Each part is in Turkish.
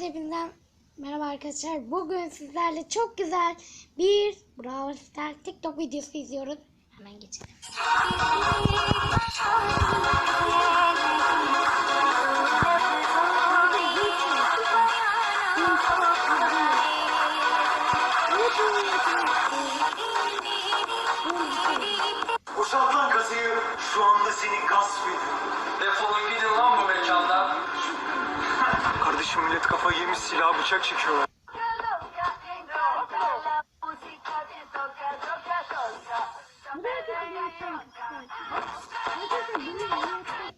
Hepinizden merhaba arkadaşlar. Bugün sizlerle çok güzel bir Brawl Stars TikTok videosu izliyoruz. Hemen geçelim. Boşaltan kasayı şu anda seni gasp ediyor. Defolun gidin lan bu mekandan. Kardeşim millet kafayı yemiş silah bıçak çekiyorlar.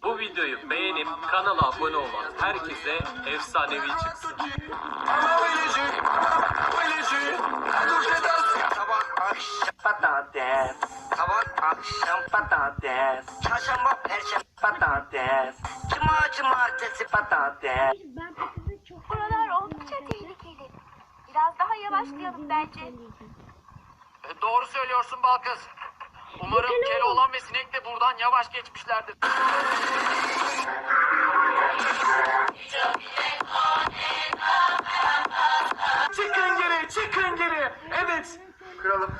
Bu videoyu beğenip kanala abone olan herkese efsanevi çıksın. Sabah akşam patates. Sabah akşam patates. Çarşamba perşembe patates. Cuma cumartesi patates. Ben bu kızı çok Buralar oldukça tehlikeli. Yavaşlayalım bence. E, Doğru söylüyorsun Balkız. Umarım Keloğlan ve Sinek de buradan yavaş geçmişlerdir. Çıkın geri, çıkın geri. Evet. Kralım,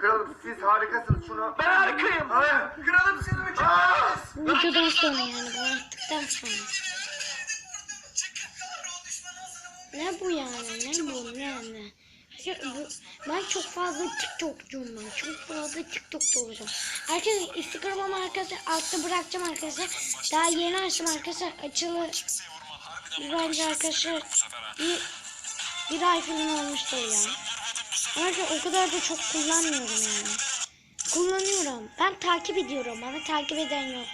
kralım siz harikasınız şunu. Ben harikayım. Hayır, kralım siz mükemmelsiniz. Videodan sonra yani bu attıktan sonra. Ne bu yani? Ne bu yani? Ben çok fazla TikTok'cuyum ben. Çok fazla TikTok'ta olacağım. Arkadaşlar Instagram'ımı arkadaşlar altta bırakacağım arkadaşlar. Daha yeni açtım arkadaşlar. Açılı bence arkadaşlar bir, bir ay falan olmuştur ya. Arkadaşlar o kadar da çok kullanmıyorum yani. Kullanıyorum. Ben takip ediyorum. Bana takip eden yok.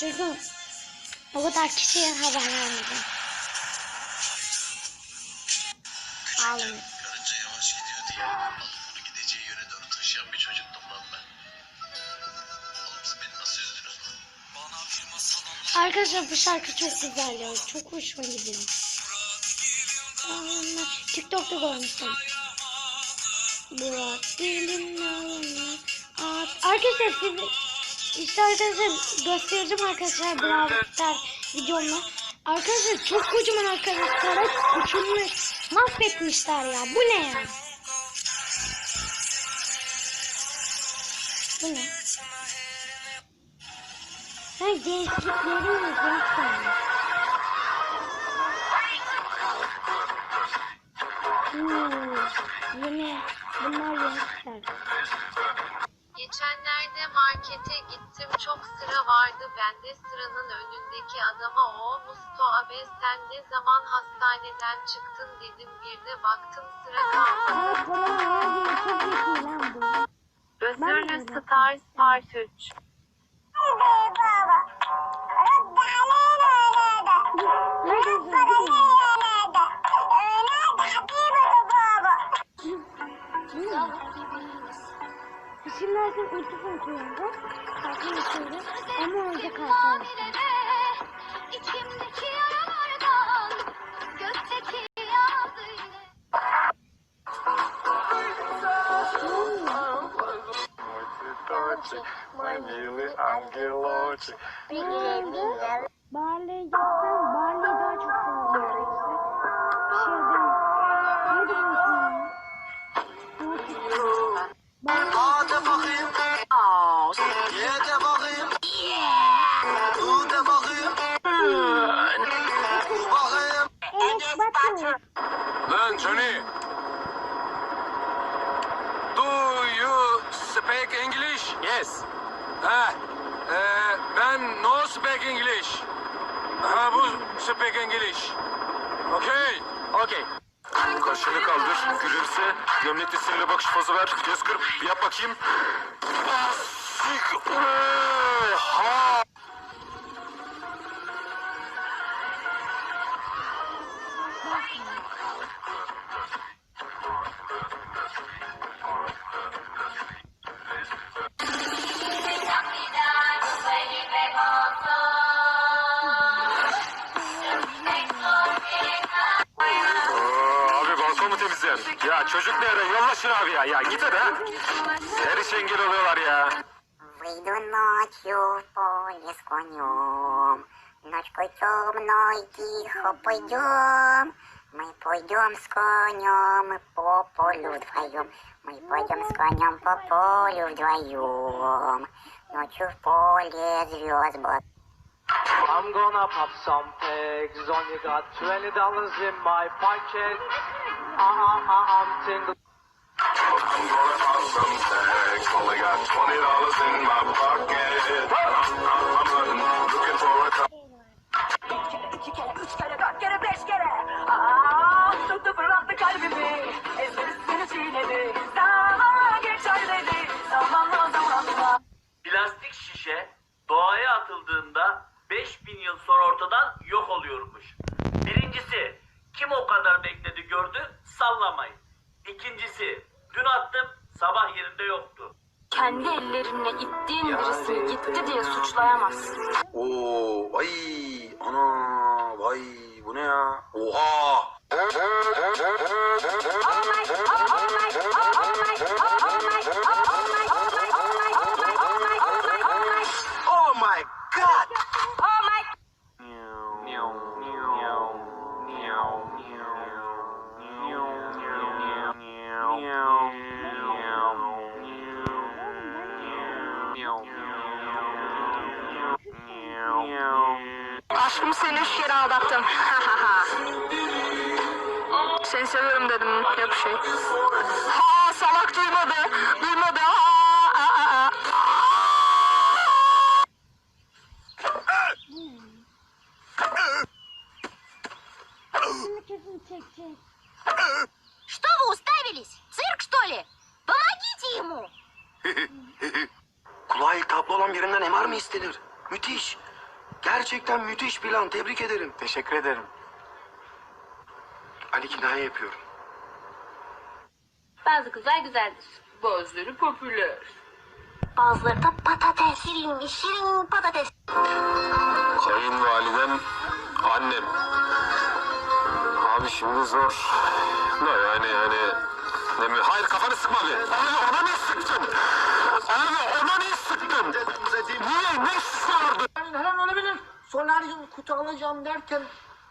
Çünkü o kadar kişiye haber vermedim. Ağlamıyorum. Karınca yavaş gidiyor diye onu gideceği yöne doğru taşıyan bir çocuktum lan ben. Oğlum siz beni nasıl üzdünüz lan? Bana bir masal anlat. Arkadaşlar bu şarkı çok güzel ya. Çok hoşuma gidiyor. TikTok'ta görmüştüm. Burak ağlama. Aa, Arkadaşlar siz işte arkadaşlar göstereceğim arkadaşlar Brawl Stars videomla. Arkadaşlar çok kocaman arkadaşlar. Uçurmuş. Mahvetmişler ya. Bu ne ya? Bu ne? Ha gençlikleri mi gençler? Hmm, yeni bunlar gençler. Geçenlerde markete gittim. Çok sıra vardı ben de sıranın önündeki adama o Musto abi sen ne zaman hastaneden çıktın? dedim. Bir de baktım sıra kalmadı. Özürlü Stars Part 3 Şimdi herkes ulti konuşuyordu. Kalkın içiyordu. Ama önce yaralardan gökteki yağdıyla. Barley yapsam Barley daha çok seviyorum. Pişirdim. Ne diyorsun ya? Lan Johnny. Do you speak English? Yes. Ha, e, ben no speak English. Ha bu speak English. Okay. Okay. Kaşını kaldır, gülümse. Gömlek desteğiyle bakış pozu ver. Göz kırp, yap bakayım. Basik. Oha! Mu temizleyen? Ya çocuk nerede? Yolla şunu abi ya. Ya git hadi ha. Her işe engel oluyorlar ya. Выйду ночью в поле, с конем. Ночкой темной тихо пойдем. Мы пойдем с конем по полю вдвоем. Мы пойдем с конем по полю вдвоем. Ночью в поле звезд благ. I'm gonna pop some pegs. Only got twenty dollars in my pocket. I'm single. I'm gonna pop some tags. Only got twenty dollars in my pocket. I'm hunting, looking for a car. İki kere, üç kere, dört kere, beş kere. Aa, tuttu fırlattı kalbimi. Ezberi seni çiğnedi. Zamanla geçer dedi. Zamanla zamanla. Plastik şişe doğaya atıldığında 5000 yıl sonra ortadan yok oluyormuş. Birincisi İkincisi dün attım sabah yerinde yoktu. Kendi ellerinle ittiğin birisini gitti diye suçlayamazsın. Oo, ay, ana, vay, bu ne ya? Oha! Aşkım seni üç kere aldattım. Seni seviyorum dedim. Yok bir şey. Ha salak duymadı. Duymadı. Aa, aa, aa. Şimdi kesin çekecek. Что вы уставились? Цирк, что ли? Помогите ему! Kulağa ilk tablo olan birinden MR mı istenir? Müthiş. Gerçekten müthiş plan. Tebrik ederim. Teşekkür ederim. Ali kinaye yapıyorum. Bazı kızlar güzeldir. Bazıları popüler. Bazıları da patates. Şirin, şirin patates. Kayınvalidem annem. Abi şimdi zor. Ne yani yani. Ne mi? Hayır kafanı sıkma bir. Abi ona ne Solaryum kutu alacağım derken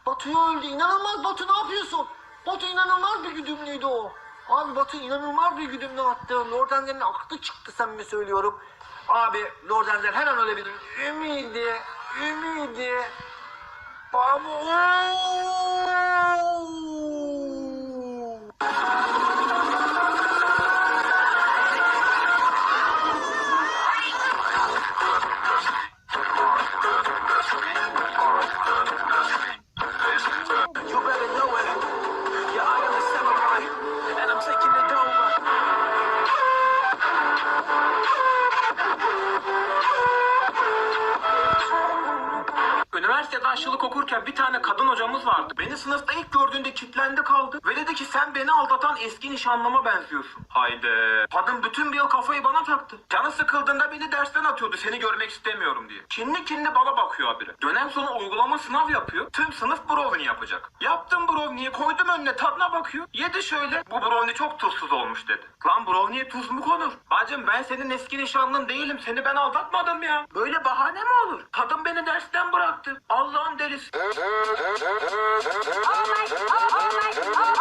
Batu'yu öldü. İnanılmaz Batu ne yapıyorsun? Batu inanılmaz bir güdümlüydü o. Abi Batu inanılmaz bir güdümlü attı. Lord Ender'in aklı çıktı sen mi söylüyorum. Abi Lord Ender her an ölebilir. Ümidi, ümidi. Baba. Üniversitede aşçılık okurken bir tane kadın hocamız vardı. Beni sınıfta ilk gördüğünde kitlendi kaldı. Ve dedi ki sen beni aldatan eski nişanlıma benziyorsun. Haydi. Kadın bütün bir yıl kafayı bana taktı. Canı sıkıldığında beni dersten atıyordu seni görmek istemiyorum diye. Kinli kinli bana bakıyor habire. Dönem sonu uygulama sınav yapıyor. Tüm sınıf brownie yapacak. Yaptım brownie'yi koydum önüne tadına bakıyor. Yedi şöyle. Bu brownie çok tuzsuz olmuş dedi. Lan brownie'ye tuz mu konur? Bacım ben senin eski nişanlın değilim. Seni ben aldatmadım ya. Böyle bahane mi olur? Kadın beni dersten bıraktı. Allah'ın delisi. Oh my, oh, oh my, oh.